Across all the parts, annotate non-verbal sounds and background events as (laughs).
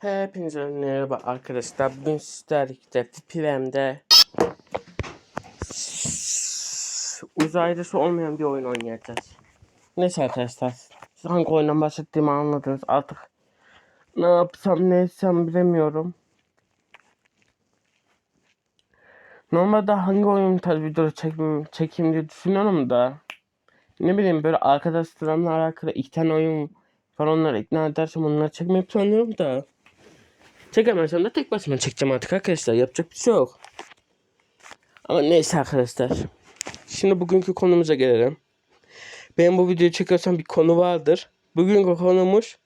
Hepinize merhaba arkadaşlar. Bugün sizlerle PvM'de uzaylısı olmayan bir oyun oynayacağız. Neyse arkadaşlar. Siz hangi oyundan bahsettiğimi anladınız. Artık ne yapsam ne etsem bilemiyorum. Normalde hangi oyun tarz videoları çekeyim, çekeyim diye düşünüyorum da ne bileyim böyle arkadaşlarımla alakalı iki tane oyun var onları ikna edersem onları çekmeyi planlıyorum da Çekemezsem de tek başıma çekeceğim artık arkadaşlar. Yapacak bir şey yok. Ama neyse arkadaşlar. Şimdi bugünkü konumuza gelelim. Ben bu videoyu çekersem bir konu vardır. Bugünkü konumuz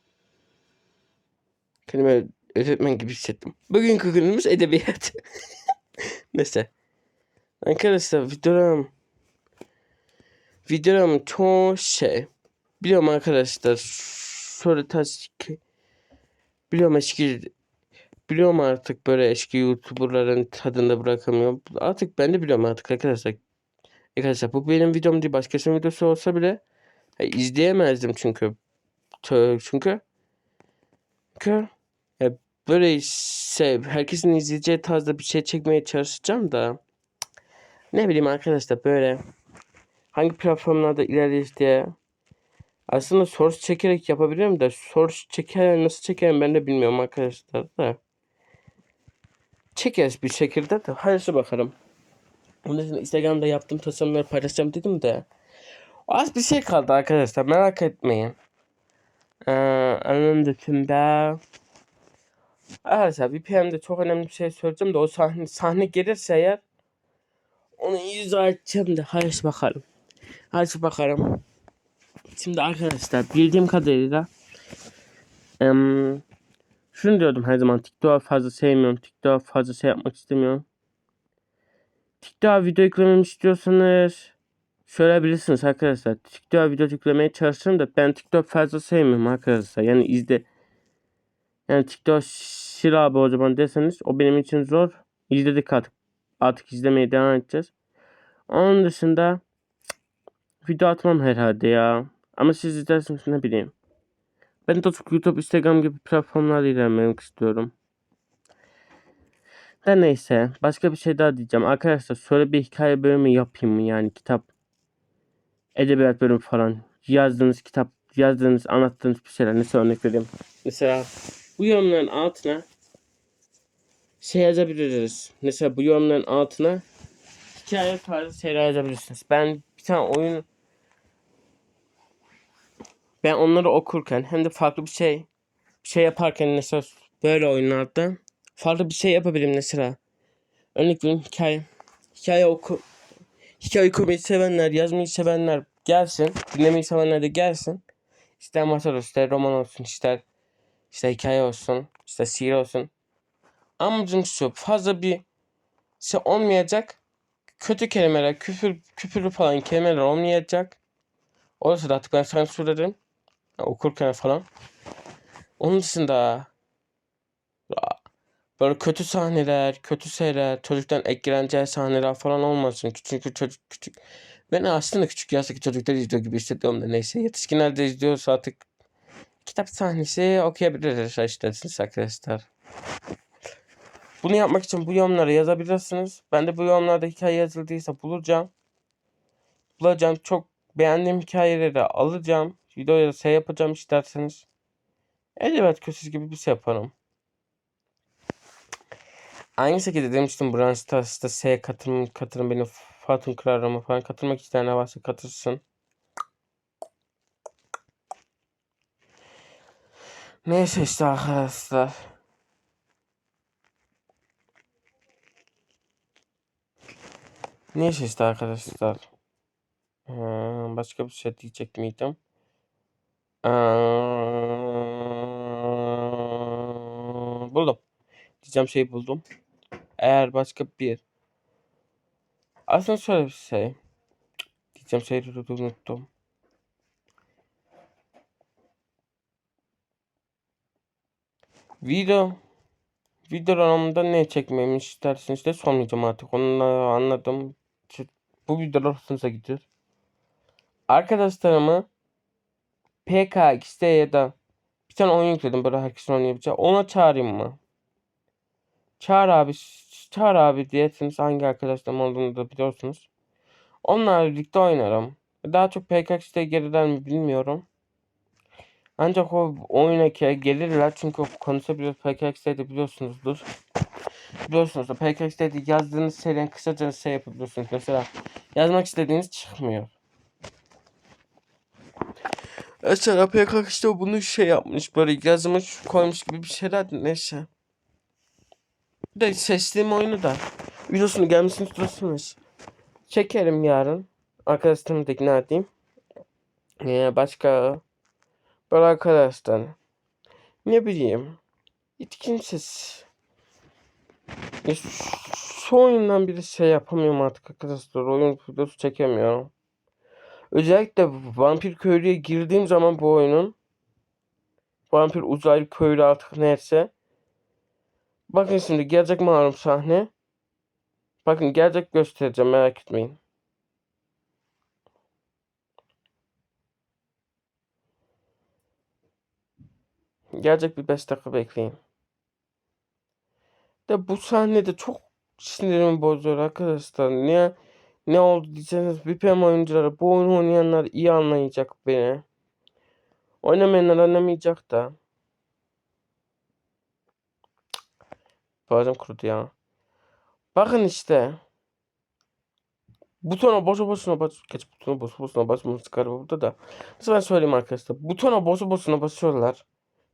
kendime öğretmen gibi hissettim. Bugünkü konumuz edebiyat. (laughs) neyse. Arkadaşlar videolarım videolarım çoğu şey biliyorum arkadaşlar sonra taş biliyorum eski biliyorum artık böyle eski YouTuber'ların tadında bırakamıyorum. Artık ben de biliyorum artık arkadaşlar. Arkadaşlar bu benim videom değil başkasının videosu olsa bile ya, izleyemezdim çünkü. Çünkü çünkü ya, böyle şey, herkesin izleyeceği tarzda bir şey çekmeye çalışacağım da ne bileyim arkadaşlar böyle hangi platformlarda ilerleyeceğiz diye aslında source çekerek yapabilirim de source çeker nasıl çekerim ben de bilmiyorum arkadaşlar da çekeriz bir şekilde de hayırlısı bakalım. Onun için Instagram'da yaptığım tasarımları paylaşacağım dedim de az bir şey kaldı arkadaşlar merak etmeyin. Ee, onun dışında Arkadaşlar VPN'de çok önemli bir şey söyleyeceğim de o sahne, sahne gelirse eğer onu izah edeceğim de hayırlısı bakalım. Hayırlısı bakalım. Şimdi arkadaşlar bildiğim kadarıyla em, şunu diyordum her zaman TikTok'u fazla sevmiyorum. TikTok'u fazla şey yapmak istemiyorum. TikTok'a video yüklememi istiyorsanız söyleyebilirsiniz arkadaşlar. TikTok'a video yüklemeye çalışırım da ben TikTok fazla sevmiyorum arkadaşlar. Yani izle yani TikTok sil abi o zaman deseniz o benim için zor. İzledik artık. Artık izlemeye devam edeceğiz. Onun dışında video atmam herhalde ya. Ama siz izlersiniz ne bileyim. Ben de YouTube, Instagram gibi platformlarda ilerlemek istiyorum. Da neyse. Başka bir şey daha diyeceğim. Arkadaşlar şöyle bir hikaye bölümü yapayım mı yani kitap. Edebiyat bölümü falan. Yazdığınız kitap, yazdığınız, anlattığınız bir şeyler. Nasıl örnek vereyim? Mesela bu yorumların altına şey yazabiliriz. Mesela bu yorumların altına hikaye tarzı şeyler yazabilirsiniz. Ben bir tane oyun ben onları okurken hem de farklı bir şey bir şey yaparken mesela böyle oyunlarda farklı bir şey yapabilirim mesela. Örnek vereyim hikaye. Hikaye oku hikaye okumayı sevenler, yazmayı sevenler gelsin. Dinlemeyi sevenler de gelsin. İster masal olsun, ister roman olsun, ister işte hikaye olsun, işte şiir olsun. Amacım şu fazla bir şey olmayacak. Kötü kelimeler, küfür, küfürlü falan kelimeler olmayacak. Olursa da artık ben sansür Okurken falan. Onun dışında böyle kötü sahneler, kötü şeyler, çocuktan ekleneceği sahneler falan olmasın. Çünkü çocuk küçük. Ben aslında küçük yaştaki çocuklar izliyor gibi hissediyorum da neyse. Yetişkinler de izliyorsa artık kitap sahnesi okuyabiliriz isterseniz arkadaşlar. Bunu yapmak için bu yorumları yazabilirsiniz. Ben de bu yorumlarda hikaye yazıldıysa bulacağım. Bulacağım. Çok beğendiğim hikayeleri alacağım. Videoya şey yapacağım isterseniz. Edebiyat köşesi gibi bir şey yaparım. Aynı şekilde demiştim Brawl Stars'ta S katılım, katılım benim Fatun Kırarım'a falan katılmak isteyenler varsa katılsın. Neyse işte arkadaşlar. Neyse işte arkadaşlar. Ee, başka bir şey diyecek miydim? Ee, buldum. Diyeceğim şeyi buldum. Eğer başka bir aslında şöyle bir şey. Diyeceğim de unuttum. Video videolarımda ne çekmemi isterseniz de sormayacağım artık. Onu anladım. Bu videolar hoşunuza gidiyor. Arkadaşlarımı PKX'de ya da Bir tane oyun yükledim böyle herkesin oynayabileceği. Ona çağırayım mı? Çağır abi. Çağır abi diyesiniz. Hangi arkadaşlarım olduğunu da biliyorsunuz. Onlarla birlikte oynarım. Daha çok PKX'de gelirler mi bilmiyorum. Ancak o oyuna gelirler çünkü o konuşabiliyoruz. PKX'de de biliyorsunuzdur. Biliyorsunuz da PKX'de de yazdığınız şeyden kısaca şey yapabiliyorsunuz. Mesela yazmak istediğiniz çıkmıyor. Mesela PKX'de bunu şey yapmış böyle yazmış koymuş gibi bir şeyler neyse. Bir de seçtiğim oyunu da videosunu gelmesini istiyorsanız çekerim yarın. Arkadaşlarımı da ikna edeyim. Ee, başka böyle arkadaşlar ne bileyim hiç kimsesiz. Şu oyundan biri şey yapamıyorum artık arkadaşlar. Oyun videosu çekemiyorum. Özellikle Vampir Köylü'ye girdiğim zaman bu oyunun Vampir Uzaylı Köylü artık neyse. Bakın şimdi gelecek malum sahne. Bakın gelecek göstereceğim merak etmeyin. Gelecek bir 5 dakika bekleyin. De bu sahnede çok sinirimi bozuyor arkadaşlar. Niye ne oldu diyeceksiniz. VPN oyuncuları bu oyunu oynayanlar iyi anlayacak beni. Oynamayanlar anlamayacak da. Boğazım kurudu ya. Bakın işte. Butona boşu boşuna bas. Geç butona boşu boşuna basmamız galiba burada da. Nasıl ben söyleyeyim arkadaşlar. Butona boşu boşuna basıyorlar.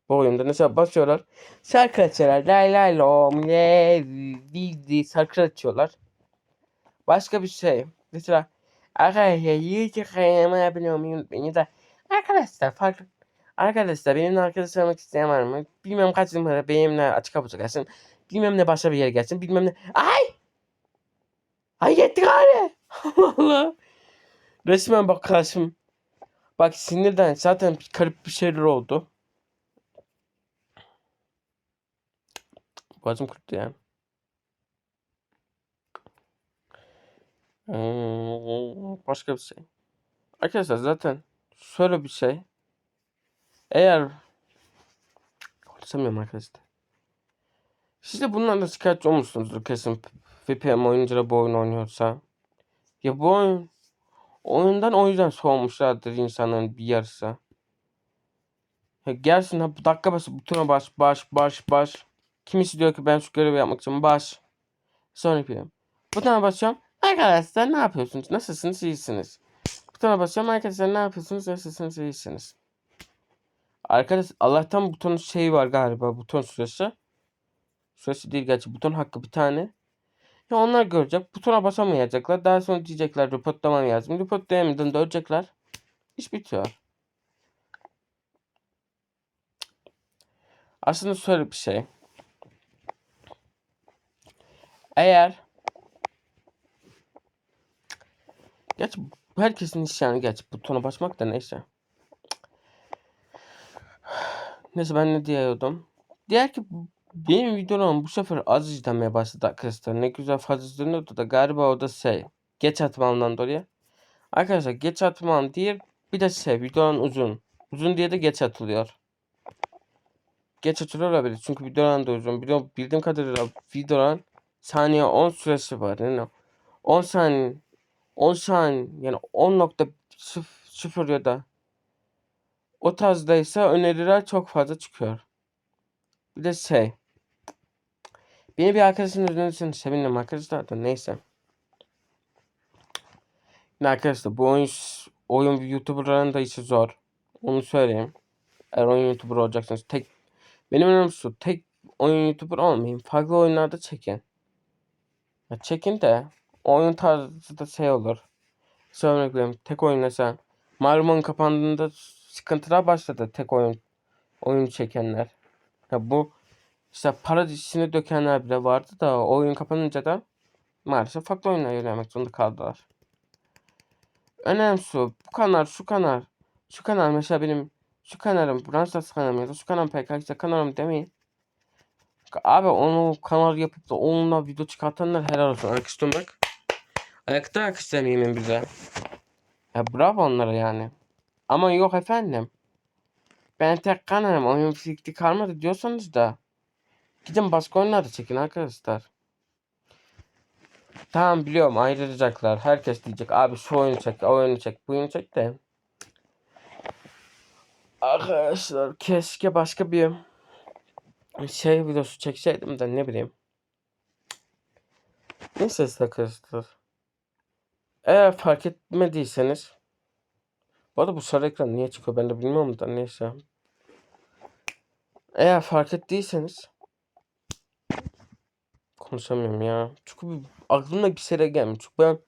Bu oyunda mesela basıyorlar. Şarkı açıyorlar. Lay lay lom di şarkı açıyorlar. Başka bir şey. Mesela arkadaşlar YouTube kanalıma abone olmayı unutmayın. Ya da arkadaşlar farklı Arkadaşlar benimle arkadaş olmak isteyen var mı? Bilmem kaç numara benimle açık kapıcı gelsin. Bilmem ne başka bir yere gelsin. Bilmem ne. Ay! Ay yetti gari. (laughs) Allah. Resmen bak karşım. Bak sinirden zaten bir garip bir şeyler oldu. Boğazım kurttu ya. Başka bir şey. Arkadaşlar zaten şöyle bir şey. Eğer konuşamıyorum arkadaşlar. Siz de bundan da şikayetçi olmuşsunuzdur kesin. VPN oyuncuları bu oyunu oynuyorsa. Ya bu oyun oyundan o yüzden soğumuşlardır insanların bir yarısı. Ya gelsin ha bu dakika başı butona bas baş baş baş. Kimisi diyor ki ben şu görevi yapmak için baş. Sonra yapıyorum. Butona basıyorum. Arkadaşlar ne yapıyorsunuz? Nasılsınız? İyisiniz. Butona basıyorum. Arkadaşlar ne yapıyorsunuz? Nasılsınız? İyisiniz. Arkadaş Allah'tan butonun şeyi var galiba. Buton süresi. Süresi değil gerçi. Buton hakkı bir tane. Ya onlar görecek. Butona basamayacaklar. Daha sonra diyecekler reportlamam lazım. Reportlayamadan da ölecekler. İş bitiyor. Aslında şöyle bir şey. Eğer Geç herkesin işi yani geç butona basmak da neyse. Neyse ben ne diyordum. Diğer ki benim videolarım bu sefer az izlenmeye başladı arkadaşlar. Ne güzel fazla izleniyordu da galiba o da şey. Geç atmamdan dolayı. Arkadaşlar geç atmam değil bir de şey videoların uzun. Uzun diye de geç atılıyor. Geç atılıyor olabilir çünkü videoların da uzun. Biliyorum, bildiğim kadarıyla videoların saniye 10 süresi var. Yani 10 saniye 10 saniye yani 10.0 ya da o tarzdaysa öneriler çok fazla çıkıyor. Bir de şey. Beni bir arkadaşın önerisini sevindim arkadaşlar da neyse. Yine arkadaşlar bu oyun oyun YouTuber'ların da işi zor. Onu söyleyeyim. Eğer oyun YouTuber olacaksanız tek benim önerim şu tek oyun YouTuber olmayın. Farklı oyunlarda çekin. Ya çekin de oyun tarzı da şey olur. Örnek vereyim. Tek mesela. Malumun kapandığında sıkıntılar başladı tek oyun oyun çekenler. Ya bu işte para dişini dökenler bile vardı da oyun kapanınca da maalesef farklı oyunlara yönelmek zorunda kaldılar. Önemli şu. Bu kanal, şu kanal, şu kanal mesela benim şu kanalım, Branstas kanalım ya da şu kanal PKX'de kanalım demeyin. Abi onu kanal yapıp da onunla video çıkartanlar helal olsun. Alkışlamak. Ayakta alkışlamayayım bize. Ya bravo onlara yani. Ama yok efendim. Ben tek kanalım oyun fikri kalmadı diyorsanız da gidin başka oyunlarda çekin arkadaşlar. Tamam biliyorum ayrılacaklar. Herkes diyecek abi şu oyunu çek, o oyunu çek, bu oyunu çek de. Arkadaşlar keşke başka bir şey videosu çekseydim de ne bileyim. Neyse arkadaşlar. Eğer fark etmediyseniz bu arada bu sarı ekran niye çıkıyor ben de bilmiyorum da neyse. Eğer fark ettiyseniz konuşamıyorum ya. Çünkü aklımda bir şeyler gelmiyor. Çünkü ben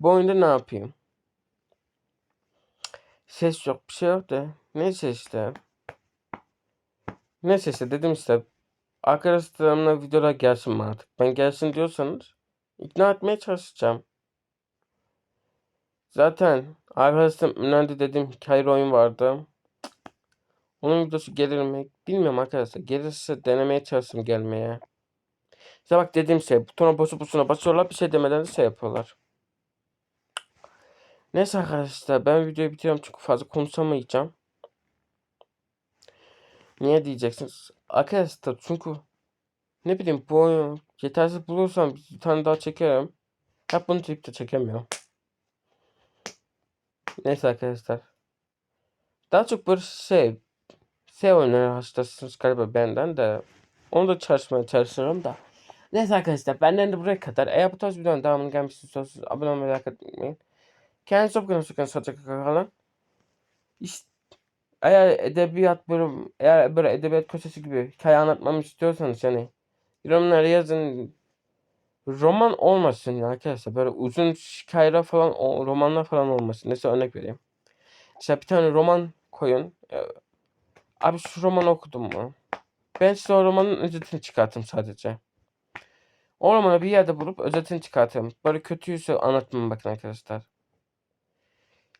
bu oyunda ne yapayım? Ses yok bir şey yok da. Neyse işte. Neyse işte dedim işte. Arkadaşlarımla videolar gelsin artık? Ben gelsin diyorsanız ikna etmeye çalışacağım. Zaten arkadaşlarım önerdi dediğim hikaye oyun vardı. Onun videosu gelir mi? Bilmiyorum arkadaşlar. Gelirse denemeye çalışırım gelmeye. İşte bak dediğim şey butona basıp butona basıyorlar bir şey demeden de şey yapıyorlar. Neyse arkadaşlar ben videoyu bitiriyorum çünkü fazla konuşamayacağım. Niye diyeceksiniz? Arkadaşlar çünkü ne bileyim bu oyunu yetersiz bulursam bir tane daha çekerim. Hep bunu tip de çekemiyorum. Neyse arkadaşlar. Daha çok böyle şey şey oyunları hastasınız galiba benden de. Onu da çalışmaya çalışıyorum da. Neyse arkadaşlar benden de buraya kadar. Eğer bu tarz videonun devamını gelmek istiyorsanız abone olmayı merak etmeyin. Kendinize çok bakın. Sağlıcakla kalın. İşte, eğer edebiyat bölüm, eğer böyle edebiyat köşesi gibi hikaye anlatmamı istiyorsanız yani yorumlara yazın. Roman olmasın ya arkadaşlar. Böyle uzun hikayeler falan, romanlar falan olmasın. Mesela örnek vereyim. Mesela bir tane roman koyun. Ee, Abi şu romanı okudum mu? Ben size o romanın özetini çıkartayım sadece. O romanı bir yerde bulup özetini çıkartayım. Böyle kötüyse anlatmam bakın arkadaşlar.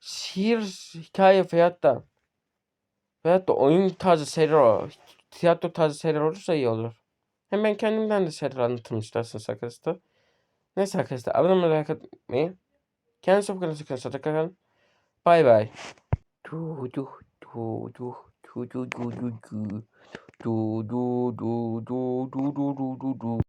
Şiir, hikaye veyahut da veyahut da oyun tarzı seriler, tiyatro tarzı seriler olursa iyi olur. Hem ben kendimden de şeyler anlatırım isterseniz arkadaşlar. Neyse arkadaşlar abone olmayı like etmeyin. Kendinize çok iyi bakın. kalın. Bay bay. Du du du du du du du du du du du du du du du du